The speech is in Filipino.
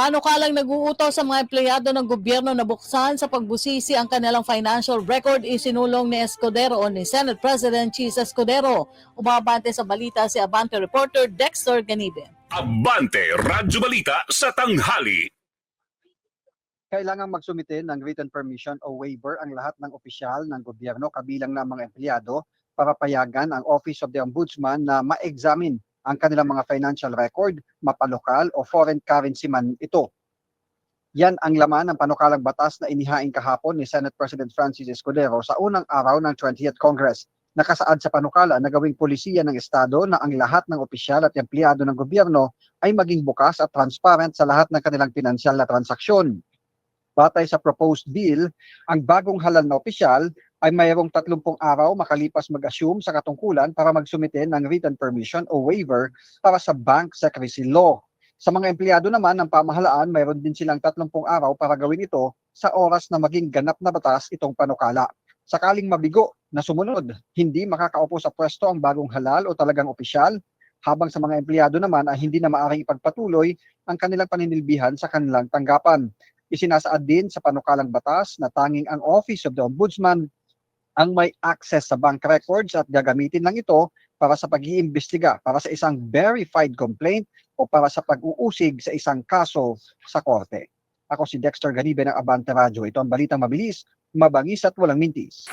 Panukalang nag-uutos sa mga empleyado ng gobyerno na buksan sa pagbusisi ang kanilang financial record isinulong ni Escudero o ni Senate President Cheese Escudero. Umabante sa balita si Abante reporter Dexter Ganibe. Abante Radyo Balita sa tanghali. kailangan magsumite ng written permission o waiver ang lahat ng opisyal ng gobyerno kabilang ng mga empleyado para payagan ang Office of the Ombudsman na ma-examine ang kanilang mga financial record, mapalokal o foreign currency man ito. Yan ang laman ng panukalang batas na inihain kahapon ni Senate President Francis Escudero sa unang araw ng 20th Congress. Nakasaad sa panukala na gawing polisiya ng Estado na ang lahat ng opisyal at empleyado ng gobyerno ay maging bukas at transparent sa lahat ng kanilang pinansyal na transaksyon. Batay sa proposed bill, ang bagong halal na opisyal ay mayroong 30 araw makalipas mag-assume sa katungkulan para magsumite ng written permission o waiver para sa bank secrecy law. Sa mga empleyado naman ng pamahalaan, mayroon din silang 30 araw para gawin ito sa oras na maging ganap na batas itong panukala. Sakaling mabigo na sumunod, hindi makakaupo sa pwesto ang bagong halal o talagang opisyal, habang sa mga empleyado naman ay hindi na maaring ipagpatuloy ang kanilang paninilbihan sa kanilang tanggapan. Isinasaad din sa panukalang batas na tanging ang Office of the Ombudsman ang may access sa bank records at gagamitin lang ito para sa pag-iimbestiga para sa isang verified complaint o para sa pag-uusig sa isang kaso sa korte. Ako si Dexter Ganibe ng Abante Radio. Ito ang balitang mabilis, mabangis at walang mintis.